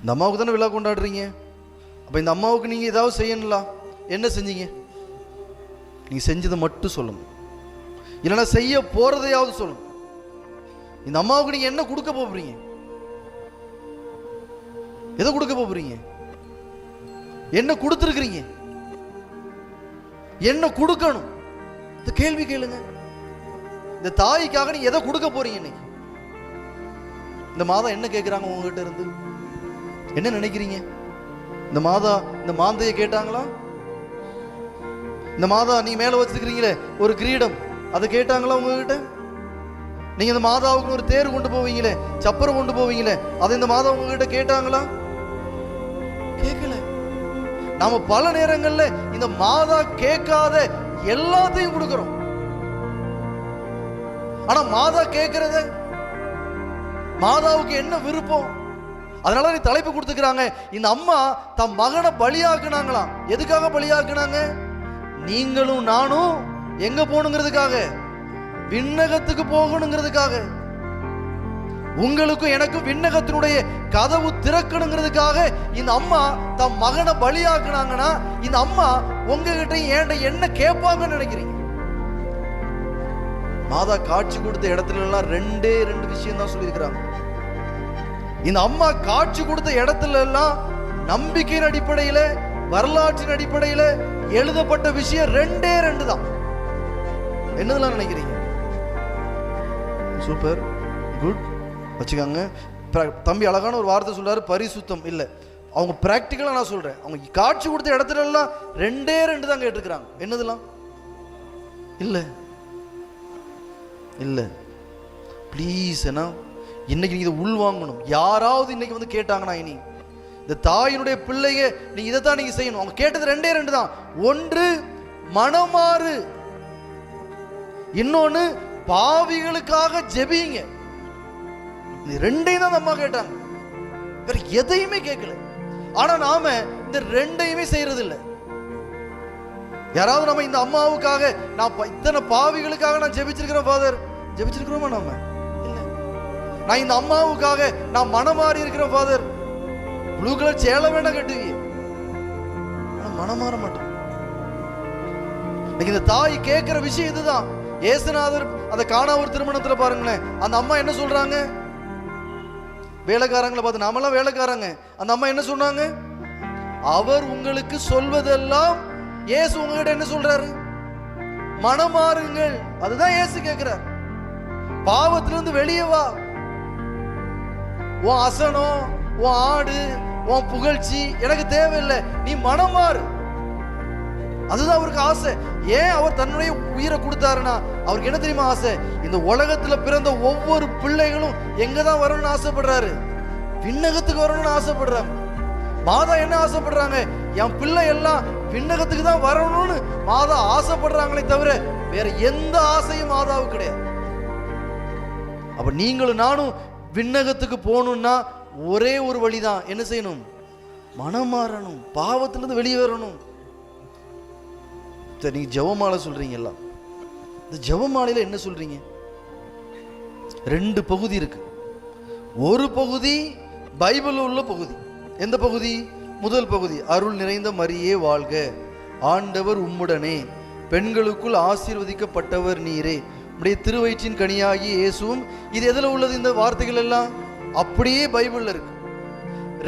இந்த அம்மாவுக்கு தானே விழா கொண்டாடுறீங்க? அப்போ இந்த அம்மாவுக்கு நீங்கள் ஏதாவது செய்யணும்ல? என்ன செஞ்சீங்க? நீங்கள் செஞ்சதை மட்டும் சொல்லுங்க. இல்லைன்னா செய்ய போகிறதையாவது சொல்லுங்க. இந்த அம்மாவுக்கு நீங்கள் என்ன கொடுக்க போகிறீங்க எதை கொடுக்க போகிறீங்க என்ன கொடுத்துருக்குறீங்க? என்ன கொடுக்கணும்? இந்த கேள்வி கேளுங்க. இந்த தாய்க்காக நீ எதை கொடுக்க போறீங்க இன்னைக்கு? இந்த மாதா என்ன கேட்குறாங்க உங்ககிட்ட இருந்து? என்ன நினைக்கிறீங்க? இந்த மாதா இந்த மாந்தைய கேட்டாங்களா? இந்த மாதா நீ மேல வச்சிருக்கிறீங்களே ஒரு கிரீடம். அதை கேட்டாங்களா உங்ககிட்ட? நீங்க இந்த மாதாவுக்கு ஒரு தேர் கொண்டு போவீங்களே சப்பரம் கொண்டு போவீங்களே அதை இந்த மாதா உங்ககிட்ட கேட்டாங்களா? கேட்கல. நாம பல நேரங்கள்ல இந்த மாதா கேட்காத எல்லாத்தையும் கொடுக்கிறோம். ஆனா மாதா கேட்கறத மாதாவுக்கு என்ன விருப்பம்? அதனால நீ தலைப்பு கொடுத்துக்கிறாங்க. இந்த அம்மா தம் மகனை பலியாக்குனாங்களாம். எதுக்காக பலியாக்குனாங்க? நீங்களும் நானும் எங்க போகணுங்கிறதுக்காக. விண்ணகத்துக்கு போகணுங்கிறதுக்காக. உங்களுக்கும் எனக்கும் விண்ணகத்தினுடைய கதவு திறக்கணுங்கிறதுக்காக இந்த அம்மா தம் மகனை பலியாக்குனாங்கன்னா இந்த அம்மா உங்ககிட்ட ஏன்ட என்ன கேட்பாங்கன்னு நினைக்கிறீங்க? மாதா காட்சி கொடுத்த இடத்துல எல்லாம் ரெண்டே ரெண்டு விஷயம் தான் சொல்லியிருக்கிறாங்க. இந்த அம்மா காட்சி கொடுத்த இடத்துல எல்லாம் நம்பிக்கையின் அடிப்படையில வரலாற்றின் அடிப்படையில எழுதப்பட்ட விஷயம் ரெண்டே ரெண்டு தான் என்னதெல்லாம் நினைக்கிறீங்க? சூப்பர் குட் வச்சுக்கோங்க. தம்பி அழகான ஒரு வார்த்தை சொல்றாரு பரிசுத்தம். இல்லை. அவங்க ப்ராக்டிக்கலாக நான் சொல்றேன். அவங்க காட்சி கொடுத்த இடத்துல எல்லாம் ரெண்டே ரெண்டு தான் கேட்டிருக்கிறாங்க. என்னதெல்லாம்? இல்லை. இல்லை. ப்ளீஸ் என்ன இன்னைக்கு நீ இதை உள்வாங்கணும் யாராவது இன்னைக்கு வந்து கேட்டாங்கன்னா இனி இந்த தாயினுடைய பிள்ளைய நீ இதை தான் நீங்க செய்யணும். அவங்க கேட்டது ரெண்டே ரெண்டு தான். ஒன்று மனமாறு. இன்னொன்னு பாவிகளுக்காக ஜெபிங்க. ரெண்டையும் தான் அம்மா கேட்டாங்க. வேற எதையுமே கேட்கல. ஆனா நாம இந்த ரெண்டையுமே செய்யறது இல்லை யாராவது நம்ம இந்த அம்மாவுக்காக நான் இத்தனை பாவிகளுக்காக நான் ஜெபிச்சிருக்கிறேன் ஃபாதர் ஜெபிச்சிருக்கிறோமா நாம? நான் இந்த அம்மாவுக்காக நான் மனம் மாறி இருக்கிறேன் ஃபாதர் ப்ளூ கலர் சேலை வேண்டாம் கட்டுவீங்க. ஆனால் மனம் மாற மாட்டோம் இந்த தாய் கேட்கிற விஷயம் இதுதான். ஏசுநாதர் அந்த காணாவூர் திருமணத்தில் பாருங்களேன். அந்த அம்மா என்ன சொல்கிறாங்க வேலைக்காரங்களை பார்த்து நாமெல்லாம் வேலைக்காரங்க. அந்த அம்மா என்ன சொன்னாங்க? அவர் உங்களுக்கு சொல்வதெல்லாம் ஏசு உங்ககிட்ட என்ன சொல்றாரு? மனமாறுங்கள். அதுதான் ஏசு கேட்கிறார். பாவத்திலிருந்து வெளியே வா. உன் அசனம் உன் ஆடு உன் புகழ்ச்சி எனக்கு தேவையில்லை. நீ மனமாறு அதுதான் அவருக்கு ஆசை. ஏன் அவர் தன்னுடைய உயிரை கொடுத்தாருன்னா அவருக்கு என்ன தெரியுமா ஆசை? இந்த உலகத்துல பிறந்த ஒவ்வொரு பிள்ளைகளும் எங்க தான் வரணும்னு ஆசைப்படுறாரு? விண்ணகத்துக்கு வரணும்னு ஆசைப்படுறாங்க. மாதா என்ன ஆசைப்படுறாங்க? என் பிள்ளை எல்லாம் விண்ணகத்துக்கு தான் வரணும்னு மாதா ஆசைப்படுறாங்களே தவிர வேற எந்த ஆசையும் மாதாவுக்கு கிடையாது. அப்ப நீங்களும் நானும் விண்ணகத்துக்கு போகணும்னா ஒரே ஒரு வழி தான் என்ன செய்யணும்? மனம் மாறணும். பாவத்திலிருந்து வெளியே வரணும். சரி நீங்க ஜெபமாலை சொல்றீங்கல்ல. இந்த ஜெபமாலையில என்ன சொல்கிறீங்க ரெண்டு பகுதி இருக்கு. ஒரு பகுதி பைபிள் உள்ள பகுதி. எந்த பகுதி? முதல் பகுதி. அருள் நிறைந்த மரியே வாழ்க. ஆண்டவர் உம்முடனே. பெண்களுக்குள் ஆசீர்வதிக்கப்பட்டவர் நீரே. உடைய திருவயிற்றின் கனியாகி இயேசுவும் இது எதில் உள்ளது இந்த வார்த்தைகள் எல்லாம்? அப்படியே பைபிளில் இருக்கு.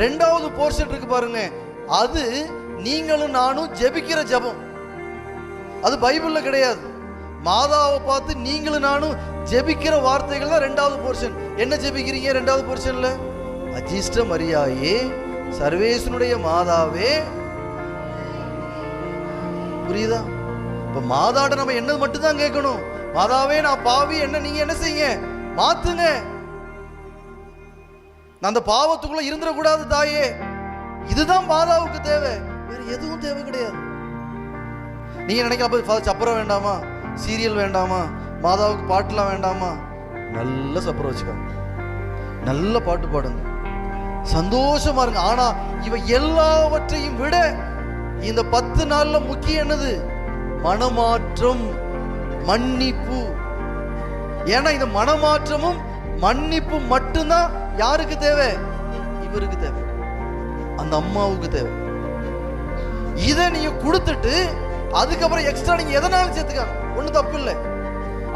ரெண்டாவது போர்ஷன் இருக்கு பாருங்க. அது நீங்களும் நானும் ஜெபிக்கிற ஜெபம். அது பைபிளில் கிடையாது. மாதாவை பார்த்து நீங்களும் நானும் ஜெபிக்கிற வார்த்தைகள் தான் ரெண்டாவது போர்ஷன் என்ன ஜெபிக்கிறீங்க ரெண்டாவது போர்ஷன்ல அஜிஷ்ட மரியாயே சர்வேசனுடைய மாதாவே. புரியுதா? இப்போ மாதாட்ட நம்ம என்னது மட்டும்தான் கேட்கணும். மாதாவே நான் பாவி என்ன நீங்க என்ன செய்யுங்க? மாத்துங்க. நான் அந்த பாவத்துக்குள்ள இருந்துடக்கூடாது தாயே. இதுதான் மாதாவுக்கு தேவை. வேற எதுவும் தேவை கிடையாது. நீங்க நினைக்கலாம் சப்பரம் வேண்டாமா? சீரியல் வேண்டாமா? மாதாவுக்கு பாட்டுலாம் வேண்டாமா? நல்ல சப்பரம் வச்சுக்கோங்க. நல்ல பாட்டு பாடுங்க. சந்தோஷமா இருங்க. ஆனா இவ எல்லாவற்றையும் விட இந்த பத்து நாள்ல முக்கியம் என்னது? மனமாற்றம். மன்னிப்பு. ஏன்னா இந்த மனமாற்றமும் மன்னிப்பு மட்டும்தான் யாருக்கு தேவை? இவருக்கு தேவை. அந்த அம்மாவுக்கு தேவை. இதை நீங்க கொடுத்துட்டு அதுக்கப்புறம் எக்ஸ்ட்ரா நீங்க எதனாலும் சேர்த்துக்காங்க ஒன்றும் தப்பு இல்லை.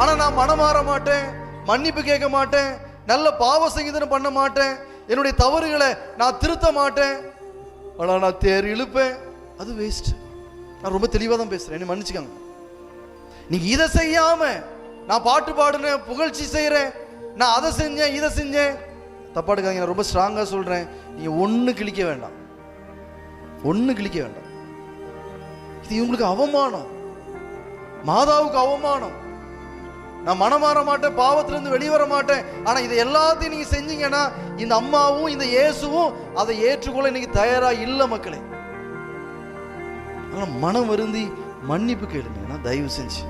ஆனா நான் மனம் மாற மாட்டேன் மன்னிப்பு கேட்க மாட்டேன் நல்ல பாவ சங்கீதனம் பண்ண மாட்டேன் என்னுடைய தவறுகளை நான் திருத்த மாட்டேன். ஆனா நான் தேர் இழுப்பேன். அது வேஸ்ட் நான் ரொம்ப தெளிவாக தான் பேசுறேன். என்னை மன்னிச்சுக்கோங்க. நீங்க இதை செய்யாம நான் பாட்டு பாடுறேன் புகழ்ச்சி செய்கிறேன் நான் அதை செஞ்சேன் இதை செஞ்சேன். தப்பா எடுக்காதீங்க நான் ரொம்ப ஸ்ட்ராங்காக சொல்றேன். நீங்கள் ஒண்ணு கிழிக்க வேண்டாம். ஒண்ணு கிழிக்க வேண்டாம். இது இவங்களுக்கு அவமானம். மாதாவுக்கு அவமானம். நான் மனம் மாற மாட்டேன் பாவத்திலிருந்து வெளிவர வர மாட்டேன். ஆனா இதை எல்லாத்தையும் நீங்க செஞ்சீங்கன்னா இந்த அம்மாவும் இந்த இயேசுவும் அதை ஏற்றுக்கொள்ள இன்னைக்கு தயாரா இல்லை மக்களே. ஆனா மனம் வருந்தி மன்னிப்பு கேளுங்க. தயவு செஞ்சு